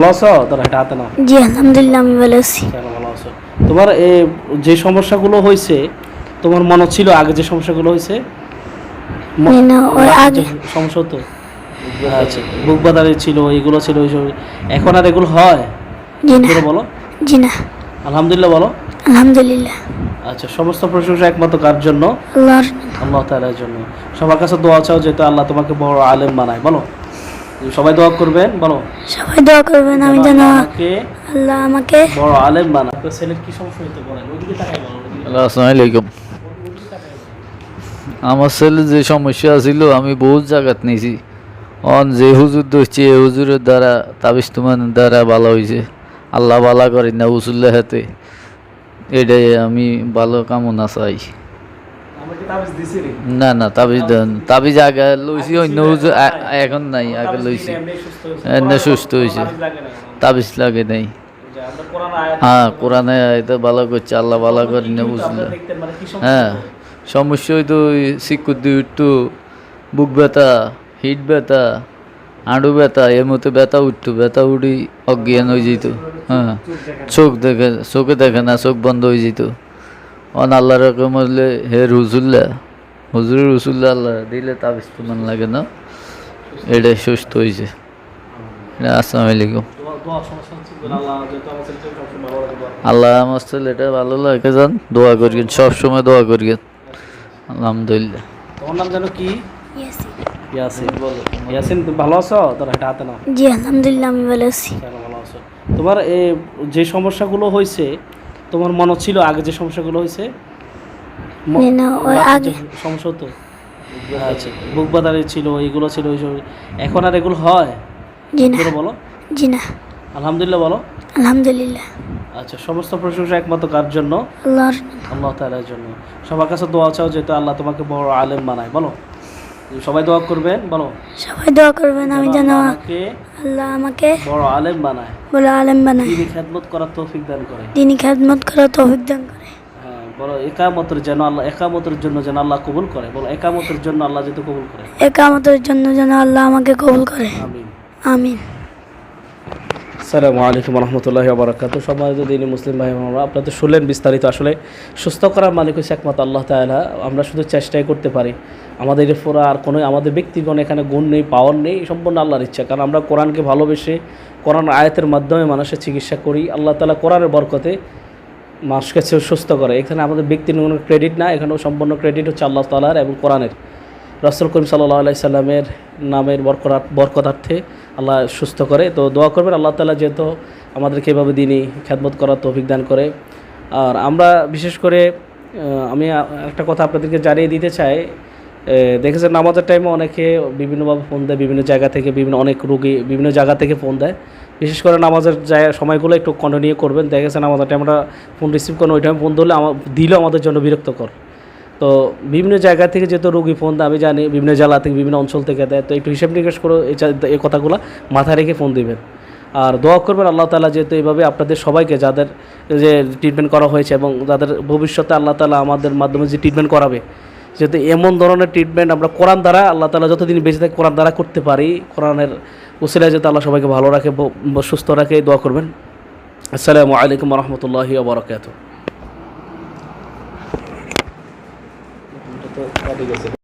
ভালো আছো? তোর এটা হাতে না জি আলহামদুলিল্লাহ আমি ভালো আছি। ভালো আছো? তোমার যে সমস্যাগুলো হয়েছে তোমার মনে ছিল আগে যে সমস্যাগুলো হয়েছে? না, ওই আগে। সমস্যা হতো? আচ্ছা বুক বাদারি ছিল এগুলো ছিল ওইসব এখন আর এগুলো হয়? জি না। বলো। জি না। আলহামদুলিল্লাহ বলো। আলহামদুলিল্লাহ। আচ্ছা সমস্ত প্রশংসা একমাত্র কার জন্য? আল্লাহর আল্লাহ তাআলার জন্য। সবার কাছে দোয়া চাও যেহেতু আল্লাহ তোমাকে বড় আলেম বানায় বলো। সবাই দোয়া করবেন বলো। সবাই দোয়া করবেন আমি যেন আল্লাহ আমাকে আল্লাহ আমাকে বড় আলেম বানায়। আপনার ছেলের কি সমস্যা হইতে পারে? ওইদিকে তাকাই বলো। হ্যালো আসসালামু আলাইকুম। আমার ছেলে যে সমস্যা ছিল আমি বহুত জায়গাত নিয়েছি। অন যে হুজুর ধরছি এই হুজুরের দ্বারা তাবিজ তোমার দ্বারা ভালো হয়েছে আল্লাহ ভালো করেন না উসুল্লাহ হাতে এটাই আমি ভালো কামনা চাই আমাকে তাবিজ দিছি রে না না তাবিজ তাবিজ আগে লইছি অন্য এখন নাই আগে লইছি। এমনি সুস্থ হয়েছে। তাবিজ লাগে নাই। হ্যাঁ কোরআনে এটা ভালো করছে আল্লাহ ভালো কিন্তু বুঝলে। হ্যাঁ? সমস্যা হইতো শিক্ষুর দিয়ে উঠতো বুক ব্যথা হিট ব্যথা আঁড়ু ব্যথা এর মতো ব্যথা উঠতো ব্যথা উঠি অজ্ঞান হয়ে যেত। হ্যাঁ চোখ দেখে চোখে দেখে না চোখ বন্ধ হয়ে যেত। অন আল্লাহ রকম হলে হে রুজুল্লাহ হুজুরের রসুল্লাহ আল্লাহ দিলে তাবিজ তো মন লাগে না। এটাই সুস্থ হয়েছে আসসালামু আলাইকুম। আল্লাহ আমার সবসময় ভালো লাগে যান দোয়া করিয়েন সবসময় দোয়া করিয়েন আলহামদুলিল্লাহ। তোমার নাম যেন কি? ইয়াসিন। ইয়াসিন তুমি ভালো আছো? তোর এটা হাতে না জি আলহামদুলিল্লাহ আমি ভালো আছি। ভালো আছো। তোমার যে সমস্যাগুলো হয়েছে তোমার মনে ছিল আগে যে সমস্যাগুলো হয়েছে? ম- না, ওই বাকি আগে। যে সমস্যা হতো? আচ্ছা বুক বাদারি ছিল এগুলো ছিল ওইসব এখন আর এগুলো হয়? বলো। জি না। আলহামদুলিল্লাহ বলো। আলহামদুলিল্লাহ। আচ্ছা সমস্ত প্রশংসা একমাত্র কার জন্য? আল্লাহ তাআলার জন্য। সবার কাছে দোয়া চাও যেহেতু আল্লাহ তোমাকে বড় আলেম বানায় বলো। সবাই দোয়া করবেন বলো। সবাই দোয়া করবেন আমি যেন আল্লাহ আমাকে আল্লাহ আমাকে বড় আলেম বানায়। বলো আলেম বানায়। তিনি খেদমত করার তৌফিক দান করে। দিনই খেদমত করার তৌফিক দান করে। হ্যাঁ বলো একামতের যেন আল্লাহ একামতের জন্য যেন আল্লাহ কবুল করে। বলো একামতের জন্য আল্লাহ যেন কবুল করে। একামতের জন্য যেন আল্লাহ আমাকে কবুল করে। আমিন। আমিন। আসসালামু আলাইকুম রহমতুল্লাহ বারাকাত সম্মানিত দিনী মুসলিম ভাই বোনেরা, আপনাদের শুনলেন বিস্তারিত। আসলে সুস্থ করার মালিক হচ্ছে একমাত্র আল্লাহ তাআলা। আমরা শুধু চেষ্টাই করতে পারি। আমাদের ফোরা আর কোনো আমাদের ব্যক্তিগণ এখানে গুণ নেই পাওয়ার নেই, সম্পূর্ণ আল্লাহর ইচ্ছা। কারণ আমরা কোরআনকে ভালোবেসে, কোরআন আয়াতের মাধ্যমে মানুষের চিকিৎসা করি। আল্লাহ তাআলা কোরআনের বরকতে মানুষকে সুস্থ করে। এখানে আমাদের ব্যক্তির কোনো ক্রেডিট না, এখানেও সম্পূর্ণ ক্রেডিট হচ্ছে আল্লাহ তালার এবং কোরআনের। রাসুল করিম সাল্লাহ আলাই সাল্লামের নামের বরকরাত বরকতার্থে আল্লাহ সুস্থ করে। তো দোয়া করবেন, আল্লাহ তালা যেহেতু আমাদেরকে এভাবে দিনই খ্যাতমত করার তৌফিক দান করে। আর আমরা বিশেষ করে আমি একটা কথা আপনাদেরকে জানিয়ে দিতে চাই। দেখেছেন নামাজের টাইমে অনেকে বিভিন্নভাবে ফোন দেয়, বিভিন্ন জায়গা থেকে বিভিন্ন অনেক রুগী বিভিন্ন জায়গা থেকে ফোন দেয়। বিশেষ করে নামাজের সময়গুলো একটু কন্টিনিউ করবেন। দেখেছেন আমাদের টাইমে আমরা ফোন রিসিভ করেন ওই টাইমে ফোন ধরলে আমার দিলেও আমাদের জন্য বিরক্তকর। তো বিভিন্ন জায়গা থেকে যেহেতু রোগী ফোন আমি জানি বিভিন্ন জেলা থেকে, বিভিন্ন অঞ্চল থেকে দেয়, তো একটু হিসাব নিকাশ করে এই কথাগুলো মাথায় রেখে ফোন দিবেন। আর দোয়া করবেন আল্লাহ তালা যেহেতু এইভাবে আপনাদের সবাইকে যাদের যে ট্রিটমেন্ট করা হয়েছে এবং যাদের ভবিষ্যতে আল্লাহ তালা আমাদের মাধ্যমে যে ট্রিটমেন্ট করাবে, যেহেতু এমন ধরনের ট্রিটমেন্ট আমরা কোরআন দ্বারা আল্লাহ তালা যতদিন বেঁচে থাকে কোরআন দ্বারা করতে পারি, কোরআনের উসিলায় যাতে আল্লাহ সবাইকে ভালো রাখে সুস্থ রাখে দোয়া করবেন। আসসালামু আলাইকুম রহমতুল্লাহি আবরকাত কাটি গেছে।